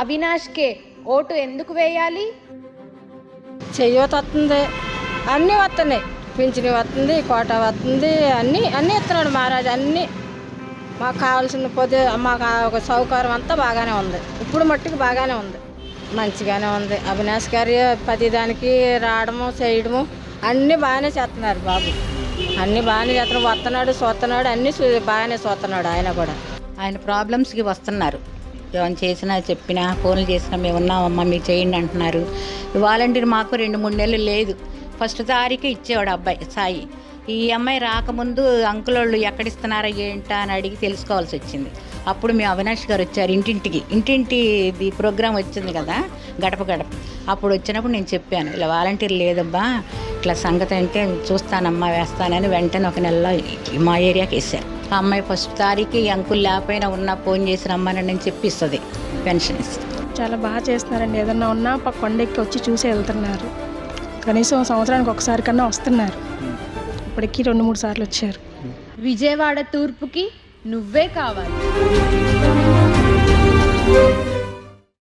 అవినాష్కే vote ఎందుకు వేయాలి? చెయ్యత వస్తుంది అన్నీ వస్తున్నాయి పింఛని వస్తుంది కోట వస్తుంది అన్నీ అన్నీ ఇస్తున్నాడు మహారాజు అన్నీ. మాకు కావాల్సిన పొద్దు మాకు ఒక సౌకర్యం అంతా బాగానే ఉంది. ఇప్పుడు మట్టుకు బాగానే ఉంది. మంచిగానే ఉంది. అవినాష్ గారి ప్రతిదానికి రావడము చేయడము అన్నీ బాగానే చేస్తున్నారు బాబు. అన్నీ బాగానే చేస్తున్నాడు వస్తున్నాడు చూస్తున్నాడు అన్నీ చూ- బాగానే చూస్తున్నాడు ఆయన కూడా. ఆయన ప్రాబ్లమ్స్కి వస్తున్నారు. ఏమైనా చేసినా చెప్పినా ఫోన్లు చేసినా మేము ఉన్నామమ్మా మీకు చేయండి అంటున్నారు. వాలంటీర్ మాకు రెండు మూడు నెలలు లేదు. ఫస్ట్ తారీఖు ఇచ్చేవాడు అబ్బాయి సాయి. ఈ అమ్మాయి రాకముందు అంకుల్ వాళ్ళు ఎక్కడిస్తున్నారా ఏంటా అని అడిగి తెలుసుకోవాల్సి వచ్చింది. అప్పుడు మేము అవినాష్ గారు వచ్చారు ఇంటింటికి. ఇంటింటి ఇది ప్రోగ్రామ్ వచ్చింది కదా గడప గడప. అప్పుడు వచ్చినప్పుడు నేను చెప్పాను ఇలా వాలంటీర్ లేదబ్బా ఇట్లా సంగతి అంటే చూస్తానమ్మా వేస్తానని వెంటనే ఒక నెలలో మా ఏరియాకి వేసారు అమ్మాయి ఫస్ట్ తారీఖు ఈ అంకుల్ లేకపోయినా ఉన్నా ఫోన్ చేసి రమ్మని నేను చెప్పిస్తుంది. పెన్షన్ ఇస్తుంది. చాలా బాగా చేస్తున్నారండి. ఏదన్నా ఉన్నా పక్క కొండెక్కి వచ్చి చూసి వెళ్తున్నారు. కనీసం సంవత్సరానికి ఒకసారి కన్నా వస్తున్నారు. ఇప్పటికీ రెండు మూడు సార్లు వచ్చారు. విజయవాడ తూర్పుకి నువ్వే కావాలి.